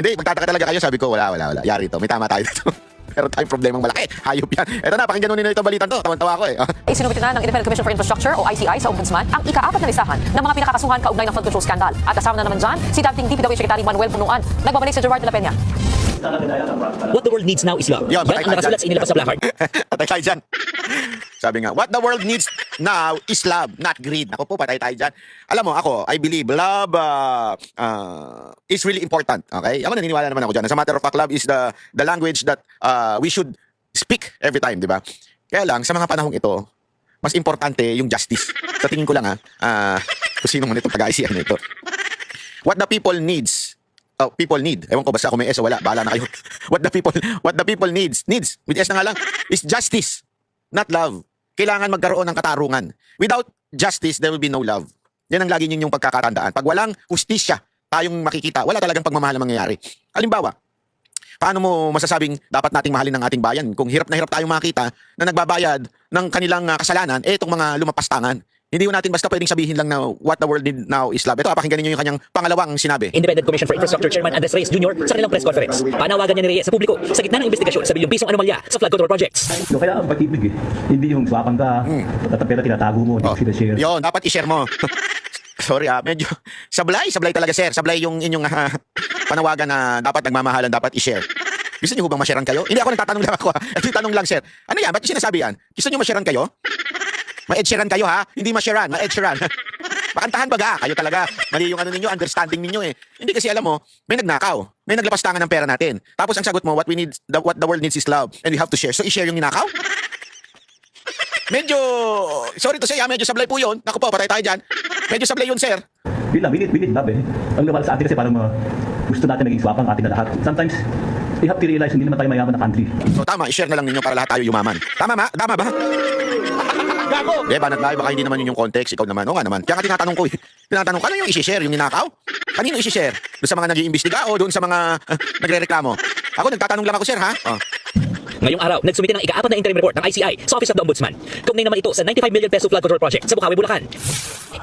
Hindi, magtataka talaga kayo. Sabi ko, wala, wala, wala. Yari to. May tama tayo dito. Pero tayong problemang malaki. Hayop yan. Eto na, pakinggan nyo itong balitan to. Tawan-tawa ko eh. Isinumiti na ng Independent Commission for Infrastructure o ICI sa Ombudsman ang ikaapat na listahan ng mga pinakakasuhan kaugnay ng flood control scandal. At kasama na naman dyan si dating DPW Secretary Manuel Bunuan. Nagbabalik si Gerard de la Peña. What the world needs now is love. Yan, Yan ang nakasulat sa inilabas sa placard. patay tayo dyan. Sabi nga, what the world needs now is love, not greed. Ako po, patay tayo dyan. Alam mo, ako, I believe love uh, uh, is really important. Okay? Ako naniniwala naman ako dyan. As a matter of fact, love is the, the language that uh, we should speak every time, di ba? Kaya lang, sa mga panahong ito, mas importante yung justice. Sa tingin ko lang ha, ah, kung sino man itong taga-ICI na ito. What the people needs, oh, people need. Ewan ko basta ako may S o wala, bahala na kayo. what the people what the people needs, needs, with S na nga lang, is justice, not love. Kailangan magkaroon ng katarungan. Without justice, there will be no love. Yan ang lagi ninyong pagkakatandaan. Pag walang hustisya tayong makikita, wala talagang pagmamahal ang mangyayari. Halimbawa, paano mo masasabing dapat nating mahalin ng ating bayan kung hirap na hirap tayong makita na nagbabayad ng kanilang ah, kasalanan, eh itong mga lumapastangan. Hindi ko natin basta pwedeng sabihin lang na what the world need now is love. Ito, pakinggan niyo yung kanyang pangalawang sinabi. Independent Commission for Infrastructure Chairman Andres Reyes Jr. sa kanilang press conference. Panawagan niya ni Reyes sa publiko sa gitna ng investigasyon sa bilyong pisong anomalya sa flood control projects. So, kaya ang pag-ibig eh. Hindi yung swapan ka, at ang pera tinatago mo, hindi Oh, sinashare. Yun, dapat i-share mo. Sorry ah, medyo sablay, sablay talaga sir. Sablay yung inyong ah, panawagan na dapat nagmamahalan, dapat i-share. Gusto niyo bang ma-sharean kayo? Hindi ako nagtatanong lang ako. Ito yung tanong lang sir. Ano yan? Ba't yung sinasabi yan? Gusto niyo ma-sharean kayo? Ma-Ed Sheeran kayo ha? Hindi ma-sharean, ma-Ed Sheeran. Makantahan baga, kayo talaga. Mali yung ano ninyo, understanding ninyo eh. Hindi kasi alam mo, may nagnakaw. May naglapastangan ng pera natin. Tapos ang sagot mo, what we need, the, what the world needs is love. And we have to share. So i-share yung ninakaw? Medyo, sorry to say ha, medyo sablay po yun. Naku po, patay tayo dyan. Medyo sablay yun, sir. Yun lang, binit, binit, love eh. Ang lumal sa atin kasi parang uh, gusto natin naging swapang atin na lahat. Sometimes, we have to realize hindi naman tayo mayaman na country. So tama, i-share na lang ninyo para lahat tayo yumaman. Tama ma? Tama ba? Gago! Eh, banat na, baka hindi naman yun yung context. Ikaw naman. O nga naman. Kaya ka tinatanong ko eh. Tinatanong ko, ano yung i-share? Yung ninakaw? Kanino i-share? Doon sa mga nag-iimbestiga o doon sa mga uh, nagre-reklamo? Ako, nagtatanong lang ako, sir, ha? Oh. Ngayong araw, nagsumite ng ikaapat na interim report ng ICI sa Office of the Ombudsman. Kaugnay naman ito sa 95 million peso flood control project sa Bukawi, Bulacan.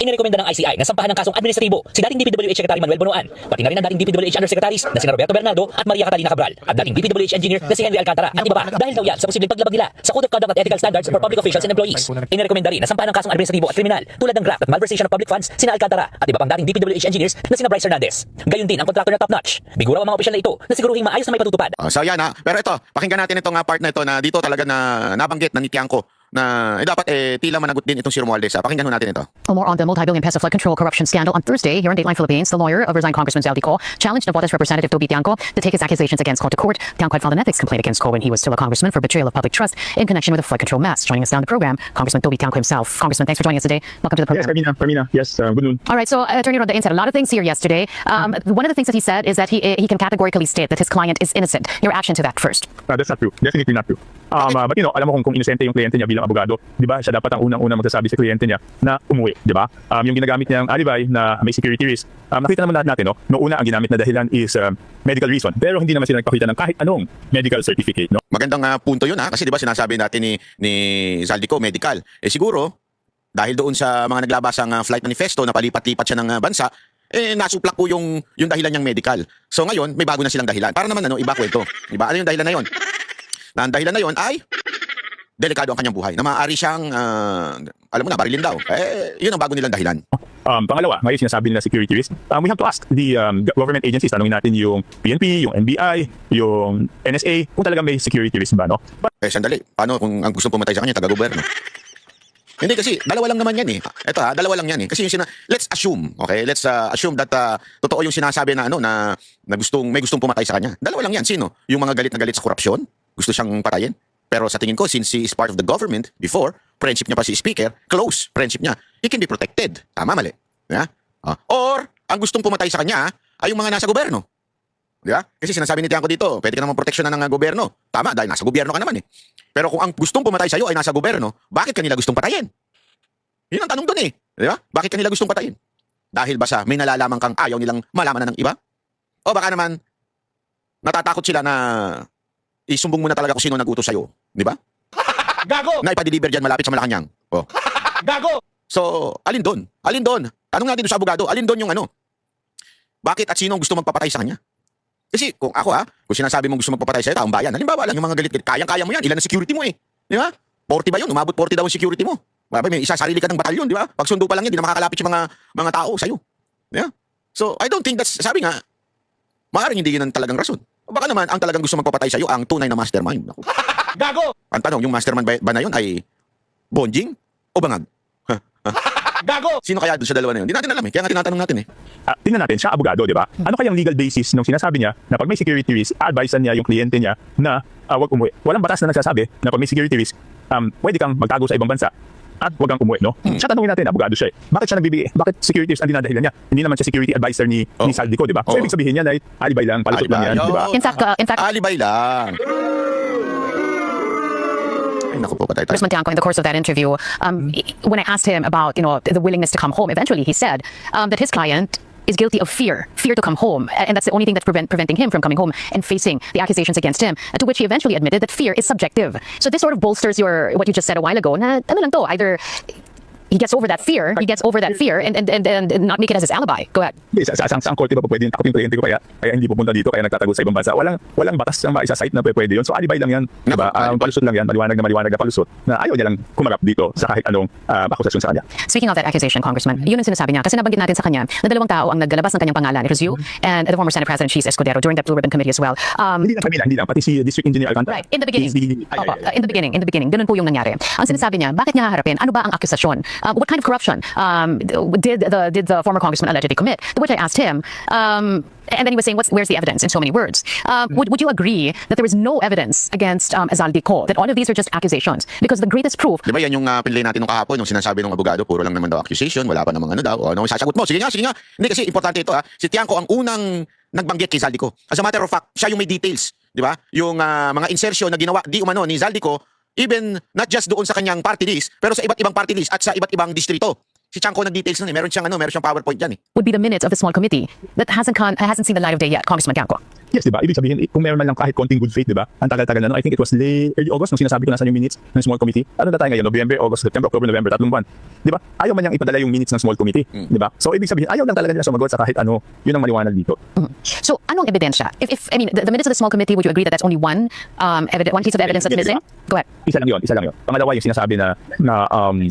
Inirekomenda ng ICI na sampahan ng kasong administratibo si dating DPWH Secretary Manuel Bonoan, pati na rin ang dating DPWH Undersecretaries na sina Roberto Bernardo at Maria Catalina Cabral, at dating DPWH Engineer na si Henry Alcantara at iba pa dahil daw yan sa posibleng paglabag nila sa Code of Conduct at Ethical Standards for Public Officials and Employees. Inirekomenda rin na sampahan ng kasong administratibo at kriminal tulad ng graft at malversation of public funds sina Alcantara at iba pang dating DPWH Engineers na sina Bryce Hernandez. Gayun din ang kontraktor na top notch. Biguraw ang mga opisyal na ito na siguruhing maayos na may patutupad. Oh, so yan ha. Pero ito, pakinggan natin itong uh, part na ito na dito talaga na nabanggit na nitiyan ko na eh, dapat eh, tila managot din itong si Romualdez. ha. Pakinggan ho natin ito. For more on the multi-billion peso flood control corruption scandal on Thursday here in Dateline Philippines, the lawyer of resigned Congressman Zaldi Ko challenged Navotas Representative Toby Tiangco to take his accusations against Ko to court. Tiangco had filed an ethics complaint against Ko when he was still a congressman for betrayal of public trust in connection with the flood control mess. Joining us now on the program, Congressman Toby Tiangco himself. Congressman, thanks for joining us today. Welcome to the program. Yes, program. Carmina. Carmina. Yes, uh, good noon. All right, so uh, Attorney Rondain said a lot of things here yesterday. Um, One of the things that he said is that he he can categorically state that his client is innocent. Your reaction to that first? Uh, that's not true. Definitely not true. Um, uh, but you know, alam mo kung, kung inosente yung kliyente niya bilang abogado, di ba? Siya dapat ang unang-unang magsasabi sa kliyente niya na umuwi, di ba? Um, yung ginagamit niyang alibi na may security risk, um, nakita naman lahat natin, no? Noong una, ang ginamit na dahilan is um, medical reason. Pero hindi naman sila nagpakita ng kahit anong medical certificate, no? Magandang ah, punto yun ha kasi 'di ba sinasabi natin ni ni Zaldico medical. Eh siguro dahil doon sa mga naglabasang ah, flight manifesto na palipat-lipat siya ng ah, bansa, eh nasuplak po yung yung dahilan niyang medical. So ngayon, may bago na silang dahilan. Para naman ano, iba kwento. Iba ano yung dahilan na yon? Na ang dahilan na yon ay delikado ang kanyang buhay. Na maaari siyang ah, alam mo na, barilin daw. Eh, yun ang bago nilang dahilan. Um, pangalawa, ngayon sinasabi nila security risk, um, we have to ask the um, government agencies, tanongin natin yung PNP, yung NBI, yung NSA, kung talaga may security risk ba, no? But Eh, sandali. Paano kung ang gustong pumatay sa kanya, taga-gobyerno? Hindi kasi, dalawa lang naman yan eh. Ito ha, dalawa lang yan eh. Kasi yung sina... Let's assume, okay? Let's uh, assume that uh, totoo yung sinasabi na ano, na, na gustong, may gustong pumatay sa kanya. Dalawa lang yan. Sino? Yung mga galit na galit sa korupsyon? Gusto siyang patayin? Pero sa tingin ko, since he is part of the government before, friendship niya pa si speaker, close friendship niya, he can be protected. Tama, mali. Yeah? Ah. Or, ang gustong pumatay sa kanya ay yung mga nasa gobyerno. Di ba? Kasi sinasabi ni Tiangco dito, pwede ka naman proteksyonan ng uh, gobyerno. Tama, dahil nasa gobyerno ka naman eh. Pero kung ang gustong pumatay sa'yo ay nasa gobyerno, bakit kanila gustong patayin? Yun ang tanong doon eh. Di ba? Bakit kanila gustong patayin? Dahil ba sa may nalalaman kang ayaw nilang malaman na ng iba? O baka naman, natatakot sila na isumbong mo na talaga kung sino nag-utos sa'yo. Di ba? Gago! Na ipa-deliver dyan malapit sa Malacanang. O. Gago! So, alin doon? Alin doon? Tanong natin sa abogado, alin doon yung ano? Bakit at sino ang gusto magpapatay sa kanya? Kasi kung ako ha, kung sinasabi mong gusto magpapatay sa'yo, taong bayan, halimbawa lang yung mga galit-galit, kayang-kaya mo yan, ilan ang security mo eh. Di ba? 40 ba yun? Umabot 40 daw ang security mo. Baba, may isa, sarili ka ng batalyon, di ba? Pag sundo pa lang yan, di na makakalapit yung mga, mga tao sa'yo. Di ba? So, I don't think that's, sabi nga, maaaring hindi yun ang talagang rason. O Baka naman, ang talagang gusto magpapatay sa'yo, ang tunay na mastermind. Naku. Gago! Ang tanong, yung mastermind ba, ba na yun ay bonjing o bangag? Gago! Sino kaya doon sa dalawa na yun? Hindi natin alam eh. Kaya nga tinatanong natin eh. Ah, tingnan natin, siya abogado, di ba? Ano kayang legal basis nung sinasabi niya na pag may security risk, advisean niya yung kliyente niya na ah, wag umuwi. Walang batas na nagsasabi na pag may security risk, um, pwede kang magtago sa ibang bansa at wag kang umuwi, no? Siya tanungin natin, abogado siya eh. Bakit siya nagbibigay? Bakit security risk ang dinadahilan niya? Hindi naman siya security advisor ni, ni Oh. Saldico, di ba? So, Oh. ibig sabihin niya na alibay lang, palusot lang yan, di ba? In fact, uh, in fact, Alibay lang. Congressman Tiangco, in the course of that interview, um, i- when I asked him about you know the willingness to come home, eventually he said um, that his client is guilty of fear, fear to come home, and that's the only thing that's prevent, preventing him from coming home and facing the accusations against him. To which he eventually admitted that fear is subjective. So this sort of bolsters your what you just said a while ago. Na ano lang to, either he gets over that fear, he gets over that fear, and and, and, and not make it as his alibi. Go ahead. Hindi, sa, sa, sa, sa korte ba po pwede yung takot yung kliyente ko kaya, kaya hindi pupunta dito, kaya nagtatago sa ibang bansa. Walang, walang batas ang maisa-site na pwede yun. So, alibay lang yan. Diba? Um, palusot lang yan, maliwanag na maliwanag na palusot na ayaw niya lang kumarap dito sa kahit anong uh, akusasyon sa kanya. Speaking of that accusation, Congressman, yun ang sinasabi niya. Kasi nabanggit natin sa kanya na dalawang tao ang naglalabas ng kanyang pangalan. It was you and the former Senate President Cheese Escudero during that Blue Ribbon Committee as well. Um, Hindi lang kami lang, hindi lang. Pati si District Engineer Alcantara. Right, in the beginning. Is the- ay, Opo, ay, ay. in the beginning, in the beginning. Ganun po yung nangyari. Ang sinasabi niya, bakit niya haharapin? Ano ba ang akusasyon? Uh, what kind of corruption um, did the did the former congressman allegedly commit? To which I asked him, um, and then he was saying, What's, where's the evidence in so many words? Uh, would, would you agree that there is no evidence against um, Azaldi Ko, that all of these are just accusations? Because the greatest proof Di ba yan yung uh, pinlay natin nung kahapon, yung sinasabi ng abogado, puro lang naman daw accusation, wala pa namang ano daw. O, ano, sasagot mo, sige nga, sige nga. Hindi kasi importante ito ha. Si Tiangco ang unang nagbanggit kay Zaldico. As a matter of fact, siya yung may details. Di ba? Yung ah, mga insertion na ginawa di umano ni Zaldico, even not just doon sa kanyang party list, pero sa iba't ibang party list at sa iba't ibang distrito. Si Tiangco nag-details nun eh. Meron siyang ano, meron siyang PowerPoint dyan eh. would be the minutes of the small committee that hasn't con- hasn't seen the light of day yet, Congressman Tiangco. Yes, di ba? Ibig sabihin, eh, kung meron man lang kahit konting good faith, di ba? Ang tagal-tagal na, no? I think it was late, early August nung sinasabi ko nasa yung minutes ng small committee. Ano na tayo ngayon? November, August, September, October, November, tatlong buwan. Di ba? Ayaw man niyang ipadala yung minutes ng small committee. Di ba? So, ibig sabihin, ayaw lang talaga nila sumagot sa kahit ano. Yun ang maliwanag dito. So, anong ebidensya? If, if I mean, the, the minutes of the small committee, would you agree that that's only one um, evidence, one piece of evidence that's missing? Go ahead. Isa lang yun, isa lang yun. Pangalawa yung sinasabi na, na um,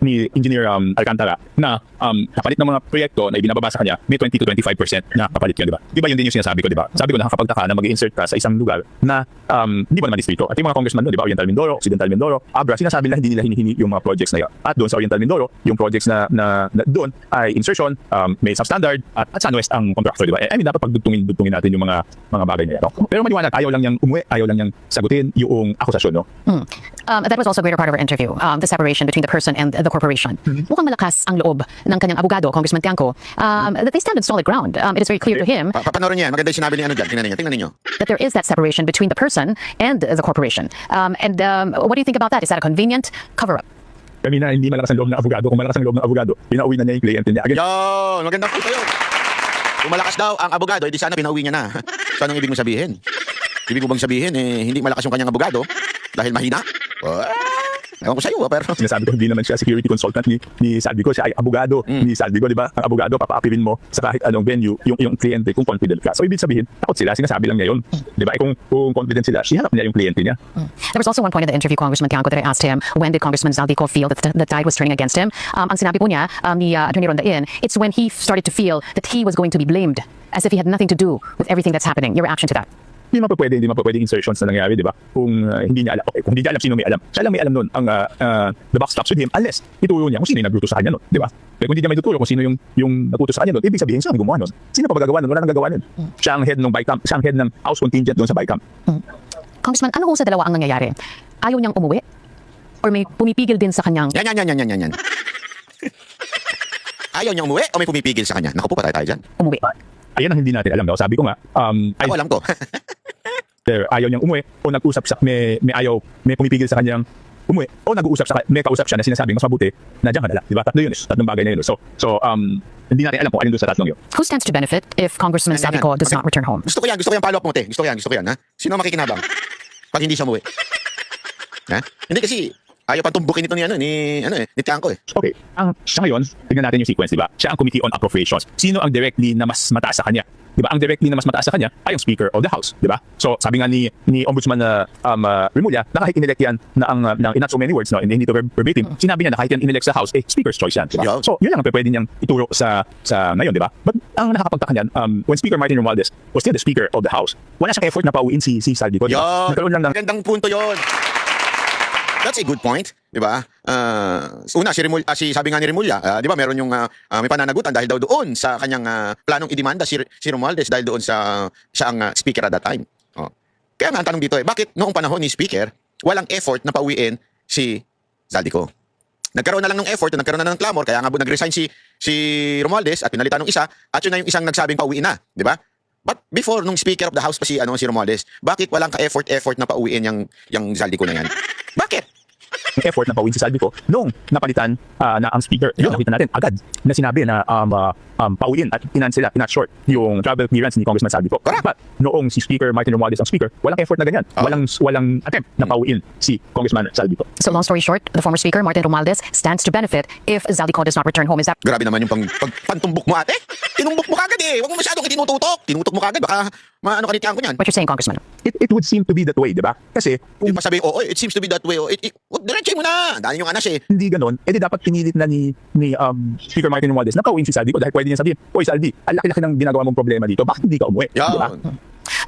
ni Engineer um, Alcantara na um, kapalit ng mga proyekto na ibinababa sa kanya, may 20 to 25% na kapalit yun, di ba? Di ba yun din yung sinasabi ko, di ba? Sabi ko nakakapagtaka na mag-insert ka sa isang lugar na um, hindi mo naman distrito. At yung mga congressman doon, di ba? Oriental Mindoro, Occidental Mindoro, Abra, sinasabi nila hindi nila hinihingi yung mga projects na yun. At doon sa Oriental Mindoro, yung projects na, na, na doon ay insertion, um, may substandard, at, at Sunwest ang contractor, di ba? Eh, I mean, dapat pagdugtungin-dugtungin natin yung mga mga bagay na yan. No? Pero maliwanag, ayaw lang niyang umuwi, ayaw lang niyang sagutin yung akusasyon, no? Um, that was also a greater part of our interview, um, the separation between the person and the corporation. Mukhang malakas ang loob ng kanyang abogado, Congressman Tiangco, um, that they stand on solid ground. Um, it is very clear to him Pa Papanoorin niya yan. Maganda yung sinabi ni ano dyan. Tingnan niyo. Tingnan niyo. that there is that separation between the person and the corporation. Um, and um, what do you think about that? Is that a convenient cover-up? kami na hindi malakas ang loob ng abogado. Kung malakas ang loob ng abogado, pinauwi na niya yung kliyente niya. Again, Yun, magandang punto yun. Kung malakas daw ang abogado, edi sana pinauwi niya na. so anong ibig mo sabihin? Ibig mo bang sabihin, eh, hindi malakas yung kanyang abogado dahil mahina? Oh, ewan ko sa'yo, ah, pero... sinasabi ko, hindi naman siya security consultant ni, ni Saldico. Siya ay abogado ni Saldico, di ba? Ang abogado, papaapirin mo sa kahit anong venue yung, yung kliyente kung confident ka. So, ibig sabihin, takot sila, sinasabi lang niya yun. Di ba? Eh, Kung, kung confident sila, iharap niya yung kliyente niya. There was also one point in the interview, Congressman Tiangco, that I asked him, when did Congressman Zaldico feel that the, the tide was turning against him? Um, ang sinabi po niya, um, ni uh, Attorney Ronda In, it's when he started to feel that he was going to be blamed, as if he had nothing to do with everything that's happening. Your reaction to that? Hindi man pa pwede, hindi man pa pwede insertions na nangyari, di ba? Kung uh, hindi niya alam, okay, kung hindi niya alam sino may alam. Siya lang may alam nun, ang uh, uh, the box stops with him unless ituro niya kung sino yung nagluto sa kanya nun, di ba? Pero kung hindi niya may tuturo kung sino yung, yung nagluto sa kanya nun, ibig sabihin siya ang gumawa nun. Sino pa ba gagawa nun? Wala nang gagawa nun. Siya ang head ng BICAM, siya ang head ng house contingent doon sa BICAM. Congressman, ano ho sa dalawa ang nangyayari? Ayaw niyang umuwi? Or may pumipigil din sa kanyang Yan, yan, yan, yan, yan, yan, yan. Ayaw niya umuwi o may pumipigil sa kanya? Naku po, patay tayo dyan. umuwi? Ayan ang hindi natin alam daw. Sabi ko nga, um, ay, Ako alam ko. either ayaw niyang umuwi o nag-usap sa may, may ayaw, may pumipigil sa kanyang umuwi o nag-uusap sa may kausap siya na sinasabi mas mabuti na diyan ka na lang. Di ba? Tatlo yun. Tatlong bagay na yun. So, so um, hindi natin alam kung alin doon sa tatlong yun. Who stands to benefit if Congressman. Zaldico does Okay. not return home? Gusto ko yan, gusto ko yan follow up mo, te. Gusto ko yan, gusto ko yan, ha? Sino ang makikinabang? Pag hindi siya umuwi. Ha? Hindi kasi, ayaw pa tumbukin ito ni, ano, ni, ano eh, ni Tiangco eh. Okay. Ang, siya ngayon, tignan natin yung sequence, di ba? Siya ang Committee on Appropriations. Sino ang directly na mas mataas sa kanya? Di ba? Ang directly na mas mataas sa kanya ay ang Speaker of the House. Di ba? So, sabi nga ni, ni Ombudsman na um, uh, Remulla, na kahit inelect yan na ang, uh, ng, in not so many words, no, hindi ito verb- verbatim, sinabi niya na kahit yan inelect sa House, eh, Speaker's choice yan. Di ba? Yeah. So, yun lang ang pwede niyang ituro sa sa ngayon, di ba? But ang nakakapagtaka niyan, um, when Speaker Martin Romualdez was still the Speaker of the House, wala siyang effort na pauwiin si, si Saldi ko. di ba? Yan. Nagkaroon lang ng Magandang punto yon. That's a good point, di ba? Ah, una, si, Rimul, ah, si sabi nga ni Remulla, ah, di ba, meron yung ah, ah, may pananagutan dahil daw doon sa kanyang ah, planong idemanda si, si Romualdez dahil doon sa siya ang ah, speaker at that time. Oh. Kaya nga ang tanong dito eh, bakit noong panahon ni speaker, walang effort na pauwiin si Zaldico? Nagkaroon na lang ng effort, nagkaroon na ng clamor, kaya nga nag-resign si si Romualdez at pinalitan ng isa, at yun na yung isang nagsabing pauwiin na, di ba? But before nung Speaker of the House pa si ano si Romualdez, bakit walang ka-effort effort na pauwiin yung yung Zaldico na yan? Bakit? Effort na pauwiin si Saldi ko nung napalitan ah, na ang speaker. Yun, nakita natin agad na sinabi na um, ah, um, pauwiin at inan sila, short yung travel clearance ni Congressman Saldi ko. Correct. But noong si Speaker Martin Romualdez ang speaker, walang effort na ganyan. Ah. Walang walang attempt na pauwiin si Congressman Saldi ko. So long story short, the former speaker, Martin Romualdez, stands to benefit if Zaldico does not return home. Is that Grabe naman yung pang, pag, pantumbok mo ate. Tinumbok mo kagad eh. Huwag mo masyadong itinututok. Tinutok mo kagad. Baka maano ka nitiyan ko niyan. what you're saying, Congressman? It, it would seem to be that way, di ba? Kasi Kung pa sabihin, oo, it seems to be that way. Oh, it, it, wag, diretso mo na. Dahil yung anas eh. hindi ganon, edi dapat pinilit na ni, ni um, Speaker Martin Romualdez na pauwiin si Saldi ko dahil pwede niya sabihin, Oy Saldi, ang laki-laki ng ginagawa mong problema dito, bakit hindi ka umuwi? Di ba? Yan.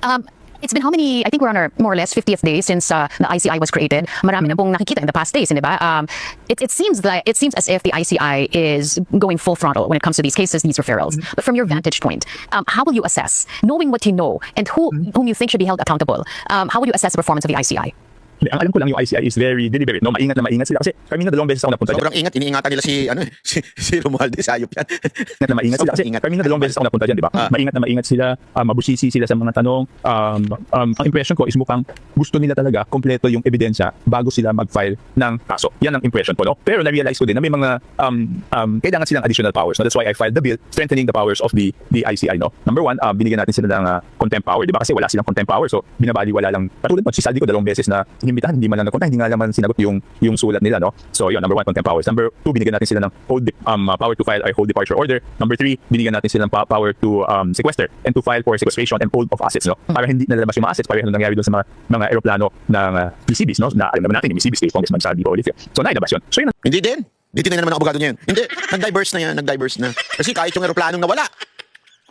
Um, it's been how many, I think we're on our more or less 50th day since uh, the ICI was created. Marami na pong nakikita in the past days, di ba? Um, it, it seems like, it seems as if the ICI is going full throttle when it comes to these cases, these referrals. But from your vantage point, um, how will you assess, knowing what you know and who, whom you think should be held accountable, um, how will you assess the performance of the ICI? Hindi, Ang alam ko lang yung ICI is very deliberate, no? Maingat na maingat sila kasi kami na dalawang beses ako napunta dyan. Sobrang ingat. Iniingatan nila si, ano eh, si, si Romualdez. Ayop yan. Maingat na maingat sila kasi ingat. kami na dalawang beses ako napunta dyan, di ba? Ah. Maingat na maingat sila, uh, mabusisi sila sa mga tanong. Um, um, ang impression ko is mukhang gusto nila talaga kompleto yung ebidensya bago sila mag-file ng kaso. Yan ang impression ko, no? Pero na-realize ko din na may mga um, um, kailangan silang additional powers. No? That's why I filed the bill strengthening the powers of the the ICI, no? Number one, uh, binigyan natin sila ng uh, contempt power, di ba? Kasi wala silang contempt power. So, binabali wala lang. Katulad mo, si Saldi ko dalawang beses na inimbitahan, hindi man lang nakunta, hindi nga naman sinagot yung yung sulat nila, no? So, yun, number one, contempt powers. Number two, binigyan natin sila ng hold, um, uh, power to file a hold departure order. Number three, binigyan natin sila ng pa- power to um, sequester and to file for sequestration and hold of assets, no? Para hindi nalalabas yung mga assets, pareho na nangyari doon sa mga mga eroplano ng uh, PCBs, no? Na alam naman natin, yung PCBs kay Congressman Saldi ko Olivia. So, nailabas yun. So, yun Hindi din. Hindi na naman ang abogado niya yun. Hindi. Nag-diverse na yan. Nag-diverse na. Kasi kahit yung aeroplanong nawala.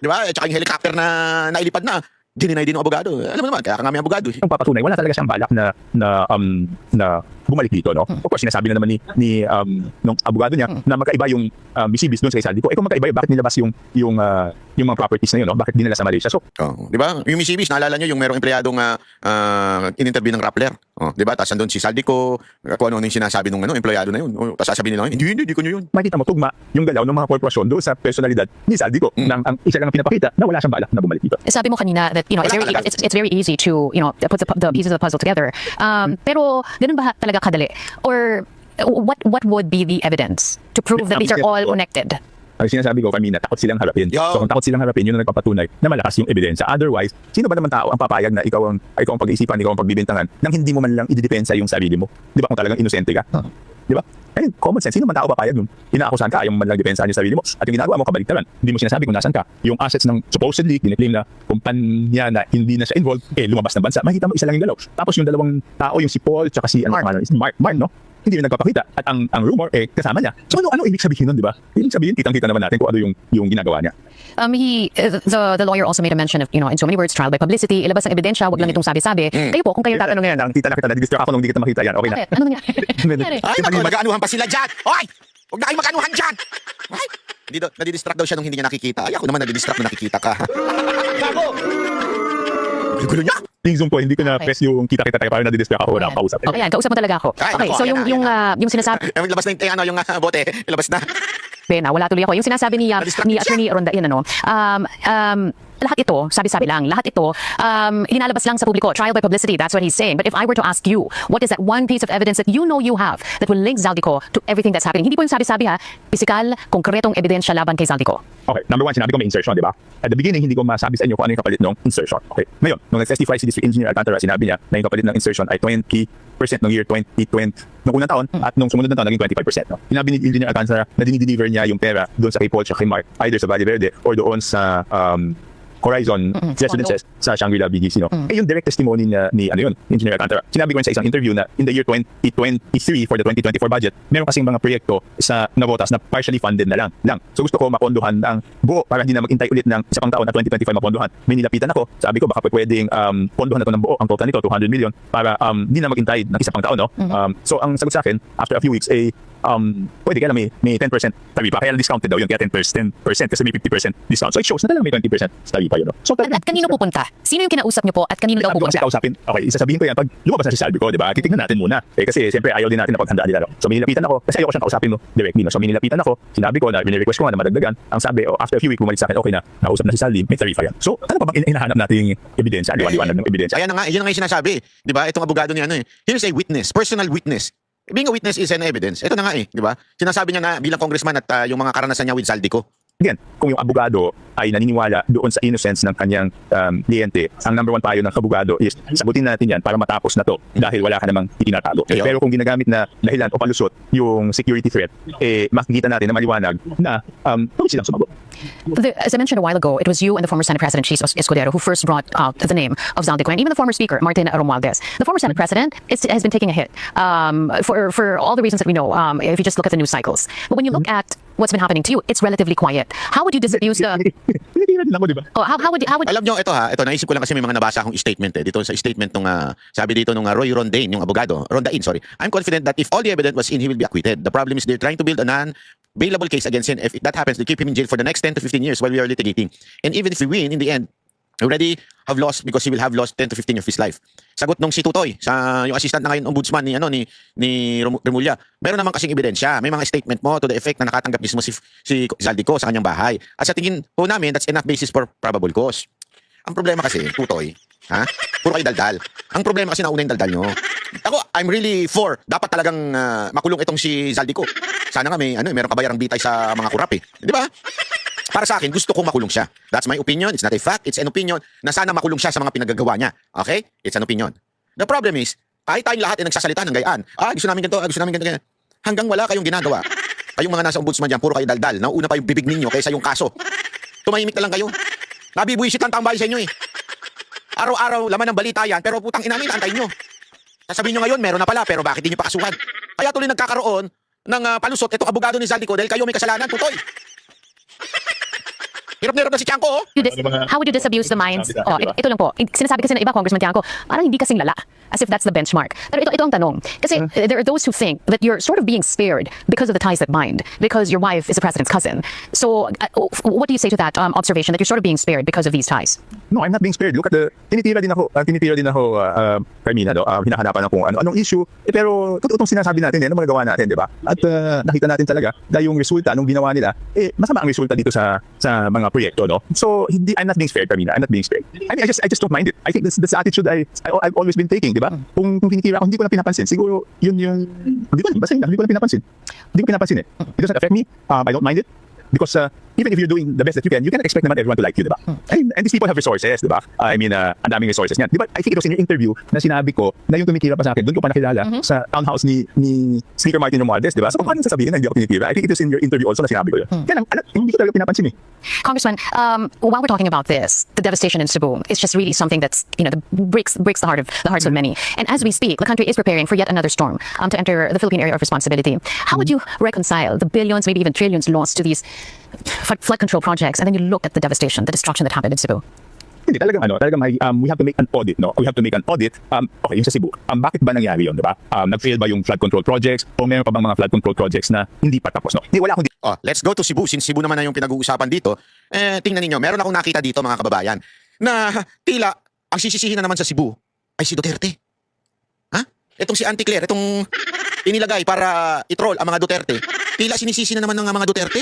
Di ba? At saka yung helicopter na nailipad na. Dininay din ng abogado. Alam mo naman, kaya ka nga may abogado. eh. papatunay, wala talaga siyang balak na na um na bumalik dito, no? Of course, sinasabi na naman ni ni um nung abogado niya na magkaiba yung um, BCBs doon sa kay Saldi ko. Eh kung magkaiba, bakit nilabas yung yung ah, yung mga properties na yun, no? Bakit dinala sa Malaysia? So, Oh, 'di ba? Yung Mississippi, naalala niyo yung merong empleyadong uh, uh, in-interview ng Rappler. Oh, 'di ba? Tapos nandun si Saldico, kung ano yung sinasabi nung ano, empleyado na yun. Oh, tapos sasabihin nila, hindi, hindi, hindi ko nyo yun. makita mo tugma yung galaw ng mga korporasyon doon sa personalidad ni Saldi ko. Nang ang isa lang ang pinapakita na wala siyang balak na bumalik dito. Sabi mo kanina that you know it's very talaga. it's, it's very easy to you know put the, the pieces of the puzzle together. Um, pero ganun ba talaga kadali? Or what what would be the evidence to prove that these are all connected? Ang sinasabi ko kanina, takot silang harapin. Yo. So kung takot silang harapin, yun ang nagpapatunay na malakas yung ebidensya. Otherwise, sino ba naman tao ang papayag na ikaw ang, ikaw ang pag-iisipan, ikaw ang pagbibintangan nang hindi mo man lang ididepensa yung sarili mo? Di ba kung talagang inosente ka? Di ba? Eh, common sense. Sino man tao papayag yung inaakusahan ka, ayaw mo man lang depensahan yung sarili mo. At yung ginagawa mo, kabaligtaran. Hindi mo sinasabi kung nasan ka. Yung assets ng supposedly, kiniklaim na kumpanya na hindi na siya involved, eh, lumabas ng bansa. Makita mo isa lang yung galaw. Tapos yung dalawang tao, yung si Paul, tsaka si, ano, Mark. pangalan? Mark, Mark, no? Hindi rin nagpapakita. At ang ang rumor, eh, kasama niya. So ano, ano ibig sabihin nun, di ba? Ibig sabihin, kitang-kita naman natin kung ano yung, yung ginagawa niya. Um, he uh, the the lawyer also made a mention of you know in so many words trial by publicity. Ilabas ang ebidensya, wag lang itong sabi-sabi. Kayo po kung kayo ano nga yan, nakita na kita, nadidistract ako nung hindi kita makita yan. Okay na. Bakit? Ano nangyari? Nangyari? Ay, naku, mag-aanuhan pa sila dyan. Hoy! Huwag na kayo mag-aanuhan dyan. Ay! Hindi daw, nadidistract daw siya nung hindi niya nakikita. Ay, ako naman nadidistract nung nakikita ka. Gago! Gulo niya. Ting zoom ko, hindi ko na Okay. press yung kita-kita tayo, parang nadidistract ako, wala akong kausap. Okay, yan, kausap mo talaga ako. Ay, Okay, so ayan yung na, yung ayan uh, yung sinasabi Eh, labas na yung, eh, ano, yung ah, bote. Labas na. Na wala tuloy ako. Yung sinasabi ni uh, ni. Attorney Ronda yan ano. Um um lahat ito, sabi-sabi lang, lahat ito, um, inalabas lang sa publiko, trial by publicity, that's what he's saying. But if I were to ask you, what is that one piece of evidence that you know you have that will link Zaldico to everything that's happening? Hindi po yung sabi-sabi ha, pisikal, konkretong ebidensya laban kay Zaldico. Okay, number one, sinabi ko may insertion, di ba? At the beginning, hindi ko masabi sa inyo kung ano yung kapalit ng insertion. Okay, ngayon, nung nag-testify si District Engineer Alcantara, sinabi niya na yung kapalit ng insertion ay 20% noong year 2020, noong unang taon, at nung sumunod na taon, naging 25%. No? Sinabi ni Engineer Alcantara na dinideliver niya yung pera doon sa kay Paul at kay Mark, either sa Valle Verde or doon sa um, Horizon Residences sa Shangri-La BGC. No? Eh yung direct testimony niya ni ano yun, Engineer Alcantara. Sinabi ko yun sa isang interview na in the year 2023 for the 2024 budget, meron kasing mga proyekto sa Navotas na partially funded na lang. lang. So gusto ko mapondohan ng buo para hindi na magintay ulit ng isa pang taon na 2025 mapondohan. May nilapitan ako. Sabi ko baka pwedeng um, pondohan na to ng buo ang total nito 200 million para um, hindi na magintay ng isa pang taon. No? Um, so ang sagot sa akin, after a few weeks, eh, um, pwede kaya lang may, may 10% taripa. Kaya lang discounted daw yun. Kaya 10%, 10% kasi may 50% discount. So it shows na talagang may 20% sa taripa yun. No? So, At, at kanino pupunta? Sino yung kinausap niyo po at kanino daw ko kasi pupunta? kausapin, okay, isasabihin ko yan. Pag lumabas na si Salvi ko, di ba, titignan natin muna. Eh, kasi siyempre ayaw din natin na paghanda nila. No? So, minilapitan ako, kasi ayoko siyang kausapin no, directly. No? So, minilapitan ako, sinabi ko na, request ko nga na madagdagan. Ang sabi, oh, after a few weeks, bumalik sa akin, okay na, nausap na si Salvi, may tarifa yan. So, ano pa bang hinahanap nating ebidensya? Liwan-liwanag ng ebidensya. Ayan na nga, yun na nga yung sinasabi. Di ba? Itong abogado ni ano eh. Here's a witness, personal witness. Being a witness is an evidence. Ito na nga eh, di ba? Sinasabi niya na bilang congressman at ah, yung mga karanasan niya with Saldico. Again, kung yung abogado ay naniniwala doon sa innocence ng kanyang um, kliyente, ang number one payo ng abogado is sagutin natin yan para matapos na to dahil wala ka namang itinatago. Ayun. Pero kung ginagamit na dahilan o palusot yung security threat, eh makikita natin na maliwanag na um, bakit silang sumagot. The, as I mentioned a while ago, it was you and the former Senate President Chis Escudero who first brought out the name of Zaldico and even the former Speaker Martin Romualdez. The former Senate President is, has been taking a hit um, for for all the reasons that we know. Um, if you just look at the news cycles, but when you look at what's been happening to you, it's relatively quiet. How would you disabuse the? Pinitira din ako, di ba? Oh, how, how would how would Alam nyo, ito ha, ito naisip ko lang kasi may mga nabasa akong statement eh. Dito sa statement nung, ah, sabi dito nung ah, Roy Rondain, yung abogado, Rondain, sorry. I'm confident that if all the evidence was in, he will be acquitted. The problem is they're trying to build a non-bailable case against him. If that happens, they keep him in jail for the next 10 to 15 years while we are litigating. And even if we win, in the end, already have lost because he will have lost 10 to 15 years of his life. Sagot nung si Tutoy, sa yung assistant na ngayon ombudsman ni ano ni ni Remulla. Meron naman kasing ebidensya. May mga statement mo to the effect na nakatanggap mismo si si Zaldico sa kanyang bahay. At sa tingin po namin, that's enough basis for probable cause. Ang problema kasi, Tutoy, ha? Puro kayo daldal. Ang problema kasi nauna yung daldal nyo. Ako, I'm really for, dapat talagang ah, makulong itong si Zaldico. Sana nga may, ano, eh, meron kabayarang bitay sa mga kurap eh. Di ba? Para sa akin, gusto kong makulong siya. That's my opinion. It's not a fact. It's an opinion na sana makulong siya sa mga pinagagawa niya. Okay? It's an opinion. The problem is, kahit tayong lahat ay nagsasalita ng gayaan. Ah, gusto namin ganito, ah, gusto namin ganito, ganito. Hanggang wala kayong ginagawa. Kayong mga nasa ombudsman dyan, puro kayo daldal. Nauuna pa yung bibig ninyo kaysa yung kaso. Tumahimik na lang kayo. Nabibuisit ang tambay sa inyo eh. Araw-araw, laman ng balita yan, pero putang ina namin, antayin nyo. Sasabihin nyo ngayon, meron na pala, pero bakit di nyo pa kasuhan? Kaya tuloy nagkakaroon ng ah, palusot itong abogado ni Zaldico dahil kayo may kasalanan, tutoy. Hirap na hirap na si Tiangco, oh. you dis- how would you disabuse the minds? Oh, ito, ito lang po. Sinasabi kasi ng iba, Congressman Tiangco, parang hindi kasing lala. As if that's the benchmark. Pero ito, ito ang tanong. Kasi uh, there are those who think that you're sort of being spared because of the ties that bind. Because your wife is the president's cousin. So uh, what do you say to that um, observation that you're sort of being spared because of these ties? No, I'm not being spared. Look at the, tinitira din ako, uh, tinitira din ako, uh, uh, Carmina, no? uh, hinahanapan ng kung ano, anong issue. Eh, pero, totoo itong sinasabi natin, eh, ano magagawa natin, di ba? At uh, nakita natin talaga, dahil yung resulta, nung ginawa nila, eh, masama ang resulta dito sa sa mga proyekto, no? So, hindi, I'm not being spared, Carmina. I'm not being spared. I mean, I just, I just don't mind it. I think that's, that's the attitude I, I, I've always been taking, di ba? Kung, kung tinitira ako, hindi ko na pinapansin. Siguro, yun yung, di ba, basta yun lang, hindi ko na pinapansin. Hindi ko pinapansin eh. It doesn't affect me. Um, I don't mind it. Because uh, even if you're doing the best that you can, you cannot expect naman everyone to like you, di ba? And, and these people have resources, di ba? I mean, uh, ang daming resources niyan. Di ba? I think it was in your interview na sinabi ko na yung tumitira pa sa akin, doon ko pa nakilala sa townhouse ni ni Speaker Martin Romualdez, di ba? So, paano sasabihin na hindi ako tinitira? I think it was in your interview also na sinabi ko yun. Kaya lang, ala, hindi ko talaga pinapansin eh. Congressman, um, while we're talking about this, the devastation in Cebu, is just really something that's you know the breaks breaks the heart of the hearts of many. And as we speak, the country is preparing for yet another storm um, to enter the Philippine area of responsibility. How would you reconcile the billions, maybe even trillions, lost to these flood control projects, and then you look at the devastation, the destruction that happened in Cebu? Hindi, talagang ano, talagang may, um, we have to make an audit, no? We have to make an audit. Um, okay, yung sa Cebu, um, bakit ba nangyari yun, di ba? Um, nag-fail ba yung flood control projects? O meron pa bang mga flood control projects na hindi pa tapos, no? Hindi, wala akong Oh, let's go to Cebu. Since Cebu naman na yung pinag-uusapan dito, eh, tingnan ninyo, meron akong nakita dito mga kababayan, na tila ang sisisihin na naman sa Cebu ay si Duterte. Ha? Itong si Auntie Claire, itong inilagay para i-troll ang mga Duterte, tila sinisisi na naman ng mga Duterte.